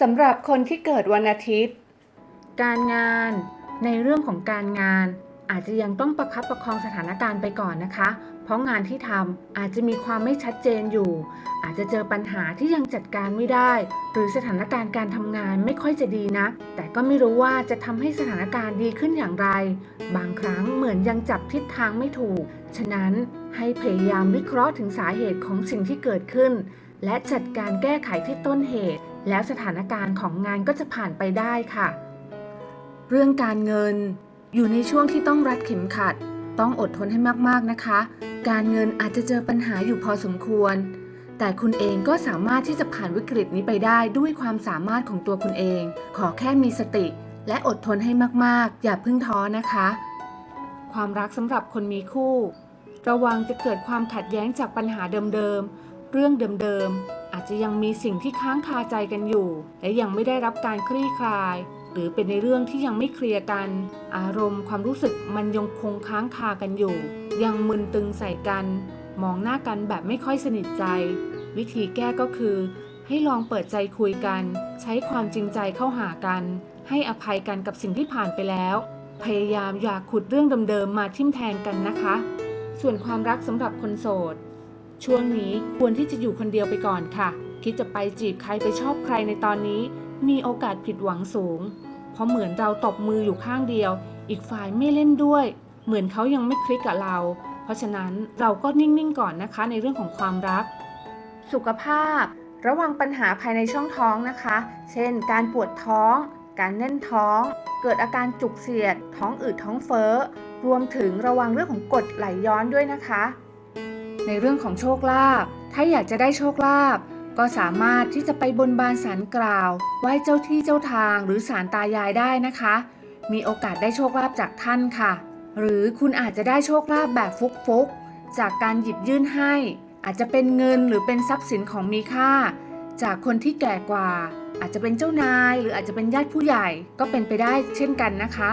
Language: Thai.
สำหรับคนที่เกิดวันอาทิตย์ การงานในเรื่องของการงาน อาจจะยังต้องประคับประคองสถานการณ์ไปก่อนนะคะ เพราะงานที่ทำอาจจะมีความไม่ชัดเจนอยู่ อาจจะเจอปัญหาที่ยังจัดการไม่ได้ หรือสถานการณ์การทำงานไม่ค่อยจะดีนะ แต่ก็ไม่รู้ว่าจะทำให้สถานการณ์ดีขึ้นอย่างไร บางครั้งเหมือนยังจับทิศทางไม่ถูก ฉะนั้นให้พยายามวิเคราะห์ถึงสาเหตุของสิ่งที่เกิดขึ้น และจัดการแก้ไขที่ต้นเหตุ แล้วสถานการณ์ของงานก็จะผ่านไปได้ค่ะ เรื่องการเงิน อยู่ในช่วงที่ต้องรัดเข็มขัด ต้องอดทนให้มากๆนะคะ การเงินอาจจะเจอปัญหาอยู่พอสมควร แต่คุณเองก็สามารถที่จะผ่านวิกฤตนี้ไปได้ด้วยความสามารถของตัวคุณเอง ขอแค่มีสติ และอดทนให้มากๆ อย่าเพิ่งท้อนะคะ ความรักสำหรับคนมีคู่ ระวังจะเกิดความขัดแย้งจากปัญหาเดิมๆเรื่องเดิมๆ อาจจะยังมีสิ่งที่ค้างคาใจกันอยู่ และยังไม่ได้รับการคลี่คลาย หรือเป็นในเรื่องที่ยังไม่เคลียร์กัน อารมณ์ความรู้สึกมันยังคงค้างคากันอยู่ ยังมึนตึงใส่กัน มองหน้ากันแบบไม่ค่อยสนิทใจ วิธีแก้ก็คือ ให้ลองเปิดใจคุยกัน ใช้ความจริงใจเข้าหากัน ให้อภัยกันกับสิ่งที่ผ่านไปแล้ว พยายามอย่าขุดเรื่องเดิมๆมาทิ่มแทงกันนะคะ ส่วนความรักสำหรับคนโสด ช่วงนี้ควรที่จะอยู่คนเดียวไปก่อนค่ะ คิดจะไปจีบใครไปชอบใครในตอนนี้ มีโอกาสผิดหวังสูง เพราะเหมือนเราตบมืออยู่ข้างเดียว อีกฝ่ายไม่เล่นด้วย เหมือนเขายังไม่คลิกกับเรา เพราะฉะนั้นเราก็นิ่งๆก่อนนะคะในเรื่องของความรัก สุขภาพ ระวังปัญหาภายในช่องท้องนะคะ เช่น การปวดท้อง การแน่นท้อง เกิดอาการจุกเสียด ท้องอืดท้องเฟ้อรวมถึงระวังเรื่องของกรดไหลย้อนด้วยนะคะ ในเรื่องของโชคลาภถ้าอยากจะได้โชคลาภก็สามารถที่จะไปบนบานสารกล่าว ไหว้เจ้าที่เจ้าทางหรือสารตายายได้นะคะ มีโอกาสได้โชคลาภจากท่านค่ะ หรือคุณอาจจะได้โชคลาภแบบฟุกๆ จากการหยิบยื่นให้ อาจจะเป็นเงินหรือเป็นทรัพย์สินของมีค่า จากคนที่แก่กว่า อาจจะเป็นเจ้านาย หรืออาจจะเป็นญาติผู้ใหญ่ก็เป็นไปได้เช่นกันนะคะ